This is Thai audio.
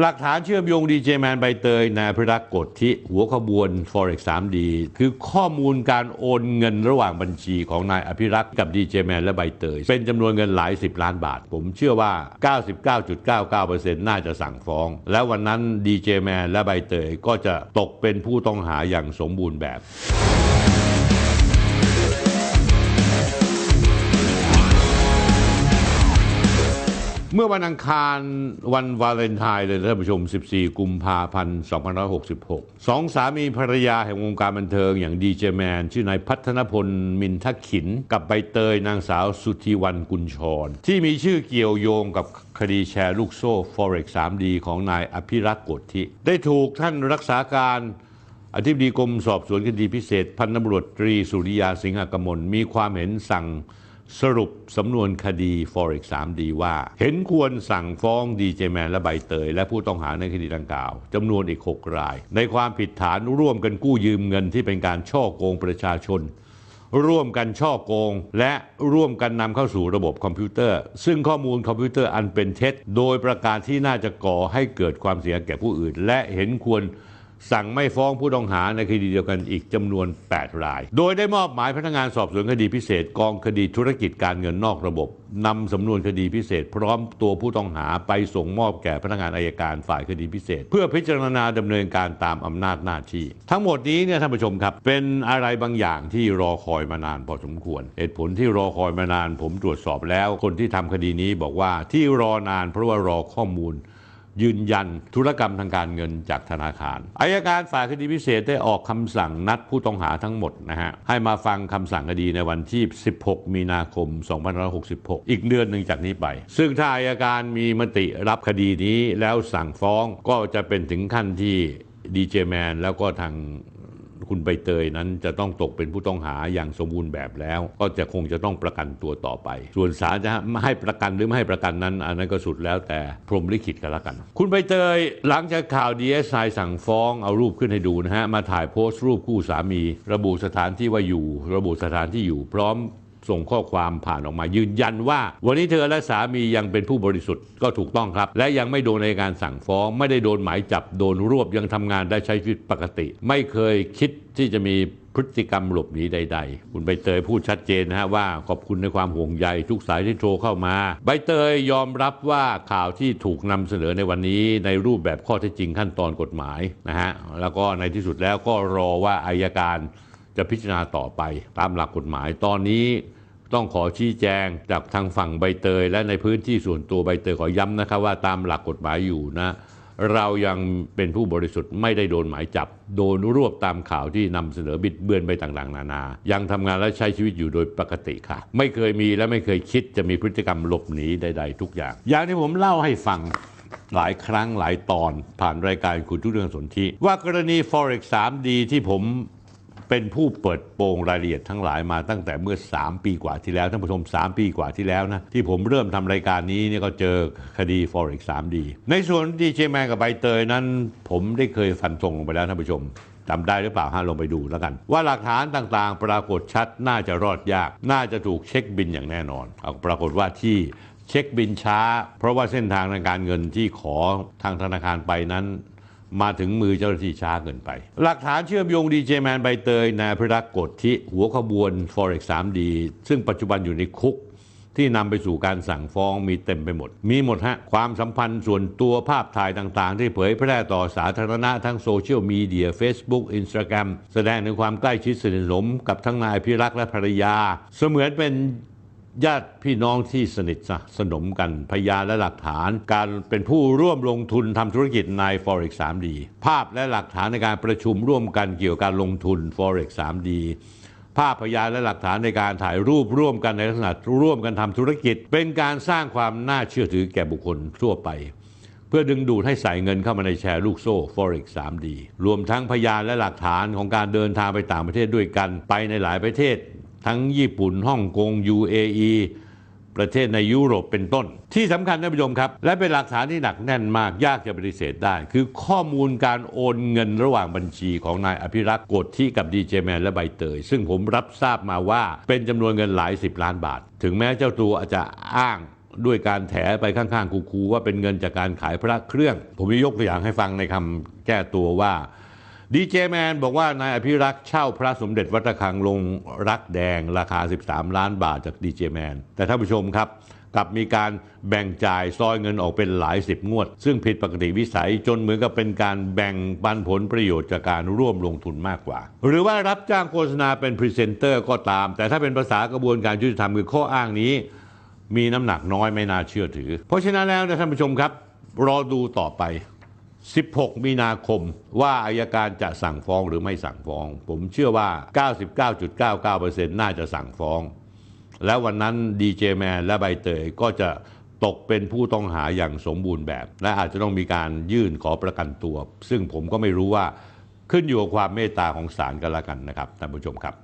หลักฐานเชื่อมโยงดีเจแมนใบเตยนายพิรักษ์กฎที่หัวขบวน Forex 3D คือข้อมูลการโอนเงินระหว่างบัญชีของนายอภิรักษ์กับดีเจแมนและใบเตย เป็นจำนวนเงินหลายสิบล้านบาท ผมเชื่อว่า 99.99%น่าจะสั่งฟ้อง และวันนั้นดีเจแมนและใบเตยก็จะตกเป็นผู้ต้องหาอย่างสมบูรณ์แบบ เมื่อวันอังคารวันวาเลนไทน์เลยท่านผู้ชม 14 กุมภาพันธ์ 2566 สองสามีภรรยาแห่งวงการบันเทิงอย่างดีเจแมน ชื่อนายพัฒนพล มินทักขิน กับใบเตยนางสาวสุธีวันกุลชร ที่มีชื่อเกี่ยวโยงกับคดีแชร์ลูกโซ่ Forex 3D ของนายอภิรักษ์กฎทิได้ถูกท่านรักษาการอธิบดีกรมสอบสวนคดีพิเศษ พันตำรวจตรีสุริยาสิงหกมลมีความเห็นสั่ง สรุปสำนวนคดี Forex 3D ว่า เห็นควรสั่งฟ้องดีเจแมนและใบเตย และผู้ต้องหาในคดีดังกล่าวจำนวนอีก 6 ราย ในความผิดฐานร่วมกันกู้ยืมเงินที่เป็นการช่อโกงประชาชน ร่วมกันช่อโกง และร่วมกันนำเข้าสู่ระบบคอมพิวเตอร์ ซึ่งข้อมูลคอมพิวเตอร์อันเป็นเท็จ โดยประการที่น่าจะก่อให้เกิดความเสียแก่ผู้อื่น และเห็นควร สั่งไม่ฟ้องผู้ต้องหาในคดีเดียวกันอีกจำนวน 8 ราย โดยได้มอบหมายพนักงานสอบสวนคดีพิเศษกองคดีธุรกิจการเงินนอกระบบนำสำนวนคดีพิเศษ พร้อมตัวผู้ต้องหาไปส่งมอบแก่พนักงานอายการฝ่ายคดีพิเศษ เพื่อพิจารณาดำเนินการตามอำนาจหน้าที่ ทั้งหมดนี้เนี่ยท่านผู้ชมครับ เป็นอะไรบางอย่างที่รอคอยมานานพอสมควรเหตุผลที่รอคอยมานานผมตรวจสอบแล้ว คนที่ทำคดีนี้บอกว่าที่รอนานเพราะว่ารอข้อมูล ยืนยันธุรกรรมทางการเงินจากธนาคารอายการฝ่ายคดีพิเศษได้ออกคำสั่งนัดผู้ต้องหาทั้งหมดนะฮะให้มาฟังคำสั่งคดีในวันที่ 16 มีนาคม 2566 อีกเดือนหนึ่งจากนี้ไป ซึ่งถ้าอายการมีมติรับคดีนี้แล้วสั่งฟ้องก็จะเป็นถึงขั้นที่ดีเจแมนแล้วก็ทาง คุณใบเตยนั้นจะต้องตกเป็นผู้ต้องหาอย่างสมบูรณ์แบบแล้ว ก็จะคงจะต้องประกันตัวต่อไป ส่วนศาลจะให้ประกันหรือไม่ให้ประกันนั้น อันนั้นก็สุดแล้วแต่พรหมลิขิตกันละกัน คุณใบเตยหลังจากข่าวดีเอสไอสั่งฟ้องเอารูปขึ้นให้ดูนะฮะมาถ่ายโพสต์รูปคู่สามี ระบุสถานที่ว่าอยู่ ระบุสถานที่อยู่พร้อม ส่งข้อความผ่านออกมายืนยันว่า วันนี้เธอและสามียังเป็นผู้บริสุทธิ์ก็ถูกต้องครับ และยังไม่โดนในการสั่งฟ้อง ไม่ได้โดนหมายจับโดนรวบยังทำงานได้ใช้ชีวิตปกติ ไม่เคยคิดที่จะมีพฤติกรรมหลบหนีใด ๆ คุณใบเตยพูดชัดเจนนะฮะว่าขอบคุณในความห่วงใยทุกสายที่โทรเข้ามา ใบเตยยอมรับว่าข่าวที่ถูกนำเสนอในวันนี้ในรูปแบบข้อเท็จจริงขั้นตอนกฎหมายนะฮะแล้วก็ในที่สุดแล้วก็รอว่าอายการ จะพิจารณาต่อไปตามหลักกฎหมายตอนนี้ต้องขอชี้แจงจากทางฝั่งใบเตย และในพื้นที่ส่วนตัวใบเตยขอย้ำนะครับว่าตามหลักกฎหมายอยู่นะ เรายังเป็นผู้บริสุทธิ์ไม่ได้โดนหมายจับ โดนรวบตามข่าวที่นำเสนอบิดเบือนไปต่างๆ นานา ยังทำงานและใช้ชีวิตอยู่โดยปกติค่ะ ไม่เคยมีและไม่เคยคิดจะมีพฤติกรรมหลบหนีใด ๆ ทุกอย่าง อย่างที่ผมเล่าให้ฟังหลายครั้งหลายตอนผ่านรายการคุณทุกเรื่องสนธิว่ากรณี Forex 3D ที่ผม เป็นผู้เปิดโปงรายละเอียดทั้งหลายมาตั้งแต่เมื่อ 3 ปีกว่าที่แล้วท่านผู้ชม 3 ปีกว่าที่แล้วนะที่ผมเริ่มทำรายการนี้เนี่ยก็เจอคดี Forex 3D ในส่วนดีเจแมนกับใบเตยนั้น ผมได้เคยฟันธงลงไปแล้วท่านผู้ชมจำได้หรือเปล่าฮะลงไปดูแล้วกัน ว่าหลักฐานต่างๆ ปรากฏชัดน่าจะรอดยาก น่าจะถูกเช็คบินอย่างแน่นอนเอาปรากฏว่าที่เช็คบินช้า เพราะว่าเส้นทางทางการเงินที่ขอทางธนาคารไปนั้น มาถึงมือเจ้าหน้าที่ช้าเกินไป หลักฐานเชื่อมโยงดีเจแมนใบเตยนายพรักษ์กฎที่หัวขบวน Forex 3D ซึ่งปัจจุบันอยู่ในคุกที่นำไปสู่การสั่งฟ้องมีเต็มไปหมด มีหมดฮะ ความสัมพันธ์ส่วนตัวภาพถ่ายต่างๆ ที่เผยแพร่ต่อสาธารณะทั้งโซเชียลมีเดีย Facebook Instagram แสดงถึงความใกล้ชิดสนิทสนมกับทั้งนายพิรักษ์และภรรยา เสมือนเป็น ญาติพี่น้องที่สนิทสนมกันพยานและหลักฐาน การเป็นผู้ร่วมลงทุนทำธุรกิจใน Forex 3D ภาพและหลักฐานในการประชุมร่วมกันเกี่ยวกับการลงทุน Forex 3D ภาพพยานและหลักฐานในการถ่ายรูปร่วมกันในลักษณะร่วมกันทำธุรกิจ เป็นการสร้างความน่าเชื่อถือแก่บุคคลทั่วไป เพื่อดึงดูดให้ใส่เงินเข้ามาในแชร์ลูกโซ่ Forex 3D รวมทั้งพยานและหลักฐานของการเดินทางไปต่างประเทศด้วยกันไปในหลายประเทศ ทั้งญี่ปุ่นฮ่องกง UAE ประเทศในยุโรปเป็นต้น ที่สำคัญท่านผู้ชมครับ และเป็นหลักฐานที่หนักแน่นมากยากจะปฏิเสธได้ คือข้อมูลการโอนเงินระหว่างบัญชีของนายอภิรักษ์กฎที่กับดีเจแมนและใบเตย ซึ่งผมรับทราบมาว่าเป็นจำนวนเงินหลายสิบล้านบาท ถึงแม้เจ้าตัวอาจจะอ้างด้วยการแถไปข้างๆคูๆว่าเป็นเงินจากการขายพระเครื่อง ผมจะยกตัวอย่างให้ฟังในคำแก้ตัวว่า ดีเจแมนบอกว่านายอภิรักษ์เช่าพระสมเด็จวัดระฆังลงรักแดงราคา 13 ล้านบาทจากดีเจแมน แต่ท่านผู้ชมครับกลับมีการแบ่งจ่ายซอยเงินออกเป็นหลายสิบงวด ซึ่งผิดปกติวิสัยจนเหมือนกับเป็นการแบ่งปันผลประโยชน์จากการร่วมลงทุนมากกว่า หรือว่ารับจ้างโฆษณาเป็นพรีเซนเตอร์ก็ตาม แต่ถ้าเป็นภาษากระบวนการยุติธรรมคือข้ออ้างนี้ มีน้ำหนักน้อยไม่น่าเชื่อถือ เพราะฉะนั้นแล้วนะท่านผู้ชมครับ รอดูต่อไป 16 มีนาคมว่าอายการจะสั่งฟ้องหรือไม่สั่งฟ้อง ผมเชื่อว่า 99.99%น่าจะสั่งฟ้อง แล้ววันนั้นดีเจแมนและใบเตยก็จะตกเป็นผู้ต้องหาอย่างสมบูรณ์แบบ และอาจจะต้องมีการยื่นขอประกันตัว ซึ่งผมก็ไม่รู้ว่าขึ้นอยู่กับความเมตตาของศาลกันละกันนะครับท่านผู้ชมครับ